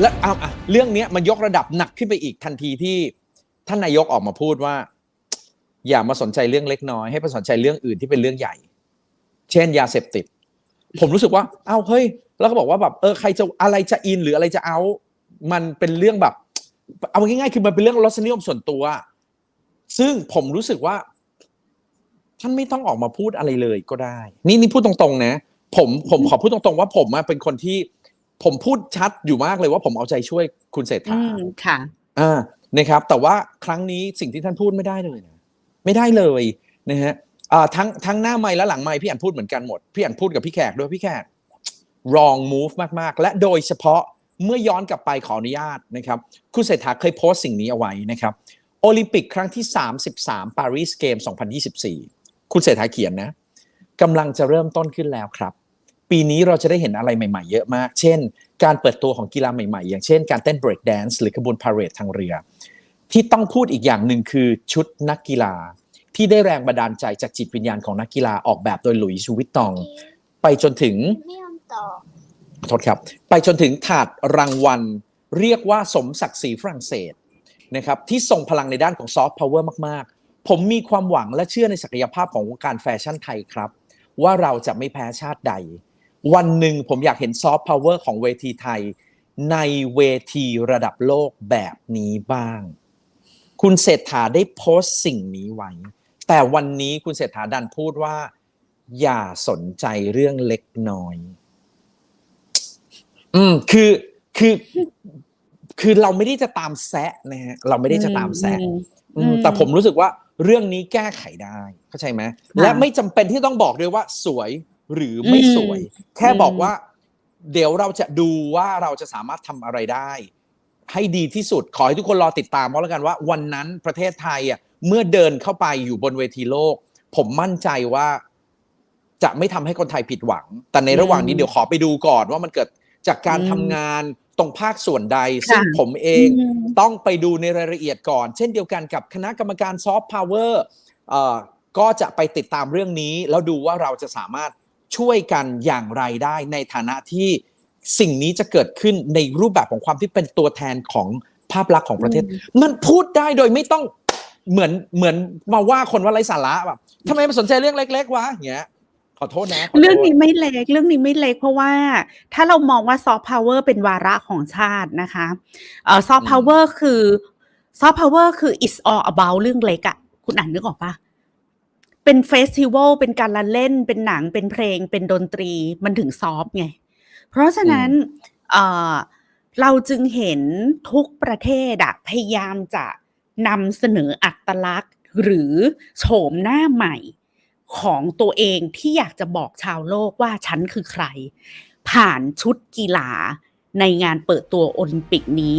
และเอาอะเรื่องเนี้ยมันยกระดับหนักขึ้นไปอีกทันทีที่ท่านนายกออกมาพูดว่า อย่ามาสนใจเรื่องเล็กน้อยให้ไปสนใจเรื่องอื่นที่เป็นเรื่องใหญ่ เช่น ยาเสพติด ผมรู้สึกว่า เอ้าเฮ้ย แล้วก็บอกว่าแบบเออใครจะอะไรจะอินหรืออะไรจะเอา มันเป็นเรื่องแบบ เอาง่ายๆคือมันเป็นเรื่องรสนิยมส่วนตัว ซึ่งผมรู้สึกว่า ท่านไม่ต้องออกมาพูดอะไรเลยก็ได้ นี่นี่พูดตรงๆนะ ผมผมขอพูดตรงๆว่าผมเป็นคนที่ ผมพูดชัดอยู่มากเลยว่าผมเอาใจช่วยคุณเศรษอืฐามค่ะอ่านะครับ แต่ว่าครั้งนี้สิ่งที่ท่านพูดไม่ได้เลยนะไม่ได้เลยนะฮะอ่าทั้งทั้งหน้าไม้และหลังไม้พี่อันพูดเหมือนกันหมดพี่อันพูดกับพี่แขกด้วยพี่แขก wrong move มากๆ และโดยเฉพาะเมื่อย้อนกลับไปขออนุญาตนะครับ คุณเศรษฐาเคยโพสต์สิ่งนี้เอาไว้นะครับ โอลิมปิกครั้งที่ 33 ปารีสเกม 2024 คุณเศรษฐาเขียนนะกำลังจะเริ่มต้นขึ้นแล้วครับ ปีนี้เราจะได้เห็นอะไรใหม่ๆ เยอะมาก เช่น การเปิดตัวของกีฬาใหม่ๆ อย่างเช่นการเต้น break dance หรือขบวนพาเหรดทางเรือ ที่ต้องพูดอีกอย่างหนึ่งคือชุดนักกีฬา ที่ได้แรงบันดาลใจจากจิตวิญญาณของนักกีฬาออกแบบโดยหลุยส์วิตตอง ไปจนถึงไม่ยอมต่อโทษครับ ไปจนถึงถาดรางวัล เรียกว่าสมศักดิ์ศรีฝรั่งเศสนะครับที่ทรงพลังในด้านของซอฟต์พาวเวอร์มากๆ ผมมีความหวังและเชื่อในศักยภาพของวงการแฟชั่นไทยครับ ว่าเราจะไม่แพ้ชาติใด วันหนึ่งผมอยากเห็นซอฟต์พาวเวอร์ของเวทีไทย ในเวทีระดับโลกแบบนี้บ้าง คุณเศรษฐาได้โพสต์สิ่งนี้ไว้ แต่วันนี้คุณเศรษฐาดันพูดว่า อย่าสนใจเรื่องเล็กน้อย อืม คือคือคือเราไม่ได้จะตามแซะนะฮะเราไม่ได้จะตามแซะอืมอืมอืมแต่ผมรู้สึกว่าเรื่องนี้แก้ไขได้เข้าใจไหมค่ะและไม่จำเป็นที่ต้องบอกด้วยว่าสวย หรือไม่อืมสวย แค่อืมบอกว่า เดี๋ยวเราจะดูว่าเราจะสามารถทำอะไรได้ ให้ดีที่สุดขอให้ทุกคนรอติดตามเพราะแล้วกันว่า วันนั้นประเทศไทยอะเมื่อเดินเข้าไปอยู่บนเวทีโลก ผมมั่นใจว่า จะไม่ทำให้คนไทยผิดหวัง แต่ในระหว่างนี้อืมเดี๋ยวขอไปดูก่อนว่ามันเกิดจากการอืมทำงานตรงภาคส่วนใด ซึ่งค่ะผมเองอืมต้องไปดูในรายละเอียดก่อน เช่นเดียวกันกับคณะกรรมการซอฟต์พาวเวอร์ก็จะไปติดตามเรื่องนี้ แล้วดูว่าเราจะสามารถ ช่วยกันอย่างไรได้ในฐานะที่สิ่งนี้จะเกิดขึ้นในรูปแบบของความที่เป็นตัวแทนของภาพลักษณ์ของประเทศ มันพูดได้โดยไม่ต้องเหมือนเหมือนมาว่าคนว่าไร้สาระแบบทำไมมาสนใจเรื่องเล็ก ๆ วะอย่างเงี้ยขอโทษนะขโทษเรื่องนี้ไม่เล็กเรื่องนี้ไม่เล็กเพราะว่าถ้าเรามองว่าซอฟต์พาวเวอร์เป็นวาระของชาตินะคะเอ่อซอฟต์พาวเวอร์คือซอฟต์พาวเวอร์คือ is all about เรื่องเล็กอะคุณอ่านนึกออกปะ เป็นเฟสติวัลเป็นการละเล่น เป็นหนังเป็นเพลง เป็นดนตรีมันถึงซอฟต์ไง เพราะฉะนั้นเอ่อเราจึงเห็นทุกประเทศอะพยายามจะนำเสนออัตลักษณ์หรือโฉมหน้าใหม่ของตัวเองที่อยากจะบอกชาวโลกว่าฉันคือใคร ผ่านชุดกีฬาในงานเปิดตัวโอลิมปิกนี้